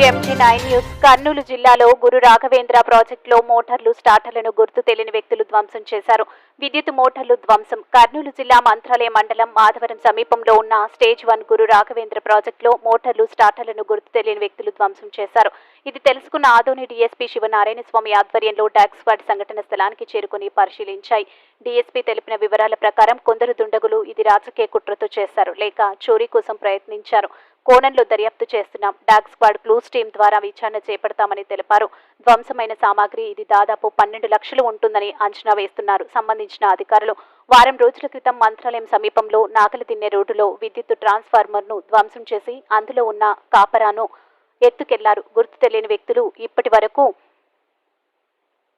Nine news Kurnool జిల్లాలో గురు రాఘవేంద్ర ప్రాజెక్టులో మోటార్లు స్టార్టర్లను గుర్తు తెలియని వ్యక్తులు ధ్వంసం చేశారు. విద్యుత్ మోటార్లు ధ్వంసం. కర్నూలు జిల్లా మంత్రాలయ మండలం మాధవరం సమీపంలో ఉన్న స్టేజ్ వన్ గురు రాఘవేంద్ర ప్రాజెక్టులో మోటార్లు స్టార్టర్లను గుర్తు తెలియని వ్యక్తులు ధ్వంసం చేశారు. ఇది తెలుసుకున్న ఆదోని డీఎస్పీ శివనారాయణ స్వామి ఆధ్వర్యంలో టాక్స్ స్క్వాడ్ సంఘటన స్థలానికి చేరుకుని పరిశీలించాయి. డీఎస్పీ తెలిపిన వివరాల ప్రకారం కొందరు దుండగులు ఇది రాజకీయ కుట్రతో చేశారు లేక చోరీ కోసం ప్రయత్నించారు. కోణంలో దర్యాప్తు చేస్తున్నాం. డాగ్ స్క్వాడ్ క్లూస్ టీం ద్వారా విచారణ చేపడతామని తెలిపారు. ధ్వంసమైన సామాగ్రి ఇది దాదాపు పన్నెండు లక్షలు ఉంటుందని అంచనా వేస్తున్నారు. సంబంధించిన అధికారులు వారం రోజుల క్రితం మంత్రాలయం సమీపంలో నాగలి తిన్నే రోడ్డులో విద్యుత్ ట్రాన్స్ఫార్మర్ను ధ్వంసం చేసి అందులో ఉన్న కాపరాను ఎత్తుకెళ్ళారు. గుర్తు తెలియని వ్యక్తులు ఇప్పటి వరకు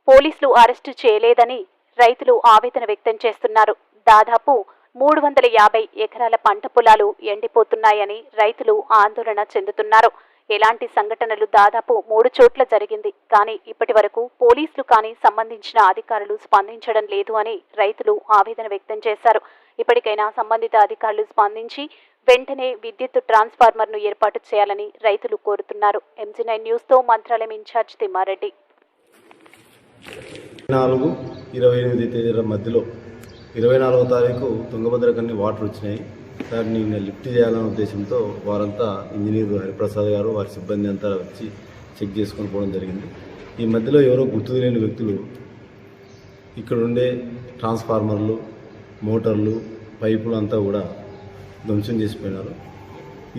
పోలీసులు అరెస్టు చేయలేదని రైతులు ఆవేదన వ్యక్తం చేస్తున్నారు. దాదాపు మూడు వందల యాభై ఎకరాల పంట పొలాలు ఎండిపోతున్నాయని రైతులు ఆందోళన చెందుతున్నారు. ఎలాంటి సంఘటనలు దాదాపు మూడు చోట్ల జరిగింది. కానీ ఇప్పటి వరకు పోలీసులు కానీ సంబంధించిన అధికారులు స్పందించడం లేదు అని రైతులు ఆవేదన వ్యక్తం చేశారు. ఇప్పటికైనా సంబంధిత అధికారులు స్పందించి వెంటనే విద్యుత్ ట్రాన్స్ఫార్మర్ను ఏర్పాటు చేయాలని రైతులు కోరుతున్నారు. ఎంజీ నైన్ న్యూస్తో మంత్రాలయం ఇన్ఛార్జ్ తిమ్మారెడ్డి. నాలుగు ఇరవై ఎనిమిది తేదీల మధ్యలో ఇరవై నాలుగో తారీఖు తుంగభద్రకన్ని వాటర్ వచ్చినాయి. దాన్ని నేను లిఫ్ట్ చేయాలనే ఉద్దేశంతో వారంతా ఇంజనీర్ హరిప్రసాద్ గారు వారి సిబ్బంది అంతా వచ్చి చెక్ చేసుకొని పోవడం జరిగింది. ఈ మధ్యలో ఎవరో గుర్తు తెలియని వ్యక్తులు ఇక్కడ ఉండే ట్రాన్స్ఫార్మర్లు మోటార్లు పైపులు అంతా కూడా ధ్వంసం చేసిపోయినారు.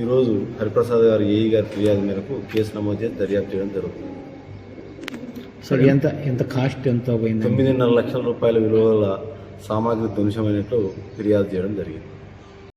ఈరోజు హరిప్రసాద్ గారు ఏఈ గారి ఫిర్యాదు మేరకు కేసు నమోదు చేసి దర్యాప్తు చేయడం జరుగుతుంది. సార్. ఎంత ఎంత కాస్ట్ ఎంత పోయింది తొమ్మిదిన్నర లక్షల రూపాయల విలువల సామాగ్రి ధ్వంసమైనట్లు ఫిర్యాదు చేయడం జరిగింది.